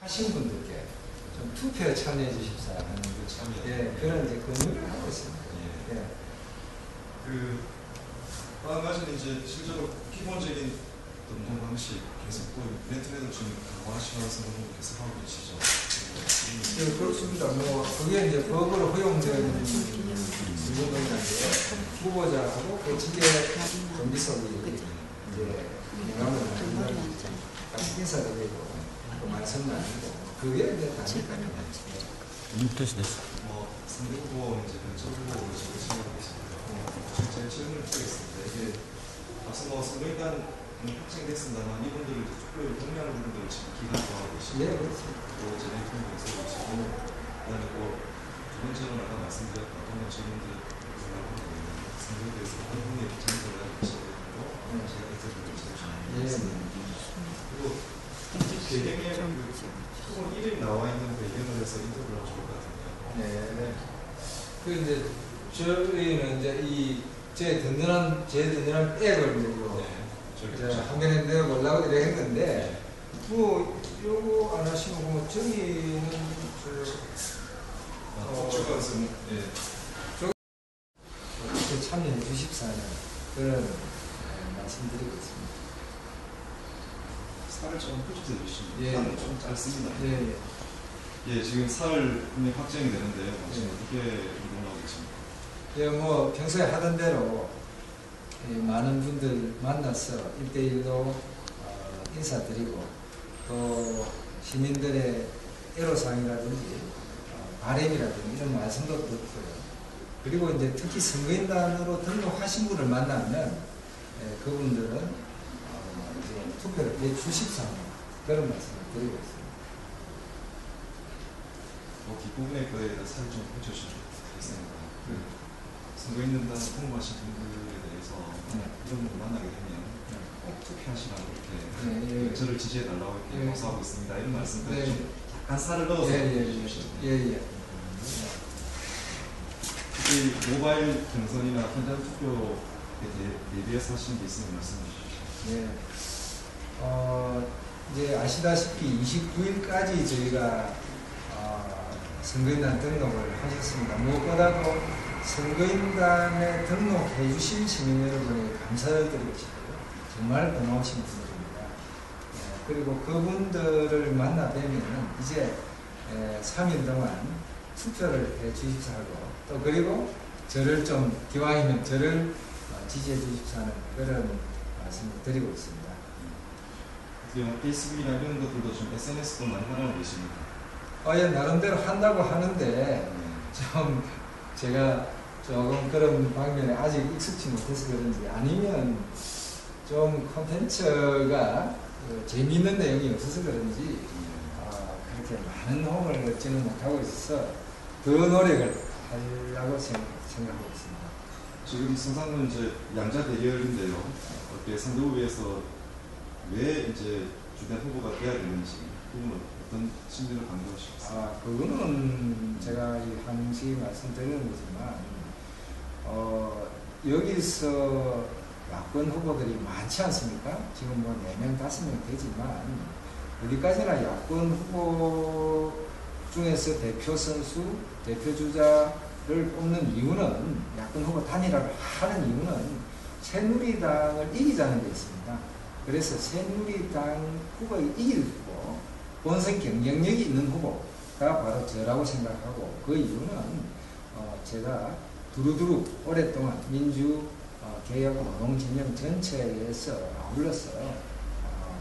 하신 분들께 좀 투표에 참여해 주십사 하는 그 참여. 예, 그런 이제 권유를 하고 있습니다. 예. 예. 그, 또한 가지는 이제 실제로 기본적인 어떤 운동 방식 계속 또 인터넷을 좀 강화하시면서 운동 계속 하고 계시죠. 예, 그렇습니다. 뭐 그게 이제 법으로 허용되어 있는 운동이라는데 후보자하고 그 직계 정비석이 이제 명함을 같이 인사드리고 또 말씀 나누고 그게 이제 다니까요. 됐어 됐어 뭐, 후보, 이제 변철 후보로 지금 생각하고 계시고요. 제 질문을 드리겠습니다. 이게 앞서 뭐 선거일단 확정됐습니다만 이분들을 이제 투표를 동의하는 분들을 지금 기간 동하고 계시고 예, 그렇습니다. 또 통보에 서 계시고 그다음에 또두 번째로는 아까 말씀드렸던 동료 질문들 선거에 대해서 한 분의 입장을 가지고 계시거든요. 제가 인터뷰를 예. 해주셨습니다. 그리고 배경에 그 후보 이름이 나와 있는 배경을 해서 인터뷰를 하면 좋을 것 같은데요. 네. 그 이제 저희는 이제 이 제 든든한 제 든든한 백을 요 네. 저기 화면에 내보려고 이래 했는데 네. 뭐 요거 안 하시면 뭐 저기는 아, 어, 추가해서 예. 저 참여해 주십사는 그런 네, 말씀드리고 있습니다. 살을 좀 끄집어 주시면 예. 살은 좀 짧습니다. 예, 예. 예, 지금 살 분이 확정이 되는데요. 지금 예. 어떻게 운동하고 계십니까? 예, 뭐 평소에 하던 대로 이 많은 분들 만나서 일대일로 어, 인사드리고 또 시민들의 애로사항이라든지 어, 바램이라든지 이런 말씀도 듣고요. 그리고 이제 특히 선거인단으로 등록하신 분을 만나면 예, 그분들은 투표를 해 주십사 그런 말씀을 드리고 있습니다. 뭐 뒷부분에 그에 살을 좀 펼쳐주시면 좋겠습니다. 그 선거인단단 통보하신 분들에 대해서 네. 이런 분을 만나게 되면 꼭 투표하시라고 이렇게 네, 예. 저를 지지해달라고 이렇게 예. 호소하고 있습니다. 이런 말씀들 네. 좀 약간 살을 넣어서 예, 예, 해주십시오. 예, 예, 예. 특히 모바일 경선이나 현장 투표에 대- 대비해서 하시는 게 있으면 말씀해 주십시오. 네. 어, 이제 아시다시피 29일까지 저희가 어, 선거인단 등록을 하셨습니다. 무엇보다도 선거인단에 등록해 주신 시민 여러분에게 감사를 드리고 싶고요. 정말 고마우신 분들입니다. 예, 그리고 그분들을 만나 뵈면 이제 에, 3일 동안 투표를 해 주십사 하고 또 그리고 저를 좀 기왕이면 저를 어, 지지해 주십사는 그런 말씀을 드리고 있습니다. 보면 페이스북이나 이런 것들도 좀 SNS도 많이 활용하고 계십니까? 어, 예, 나름대로 한다고 하는데 네. 좀 제가 조금 그런 방면에 아직 익숙치 못해서 그런지 아니면 좀 콘텐츠가 그 재미있는 내용이 없어서 그런지 어, 그렇게 많은 호응을 얻지는 못하고 있어서 더 노력을 하려고 생- 생각하고 있습니다. 지금 선상은 이제 양자 대결인데요. 어떻게 선거구에서 왜 이제 주된 후보가 돼야 되는지 그분은 어떤 심리를 강조하시겠어요? 아, 그거는 제가 이 항시 말씀드리는 거지만, 어, 여기서 야권 후보들이 많지 않습니까? 지금 뭐 4명, 5명 되지만, 어디까지나 야권 후보 중에서 대표 선수, 대표 주자를 뽑는 이유는, 야권 후보 단일화를 하는 이유는 새누리당을 이기자는 데 있습니다. 그래서 새누리당 후보가 이기고 본선 경쟁력이 있는 후보가 바로 저라고 생각하고 그 이유는 어, 제가 두루두루 오랫동안 민주 어, 개혁 노동 진영 전체에서 아울러서 어,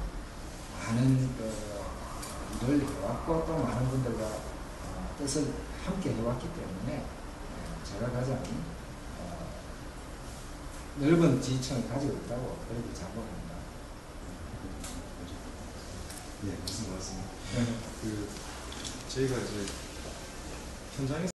많은 그 일을 해왔고 또 많은 분들과 어, 뜻을 함께 해왔기 때문에 어, 제가 가장 어, 넓은 지지층을 가지고 있다고 그렇게 자부합니다. 네, 무슨 말씀? 그 저희가 이제 현장에서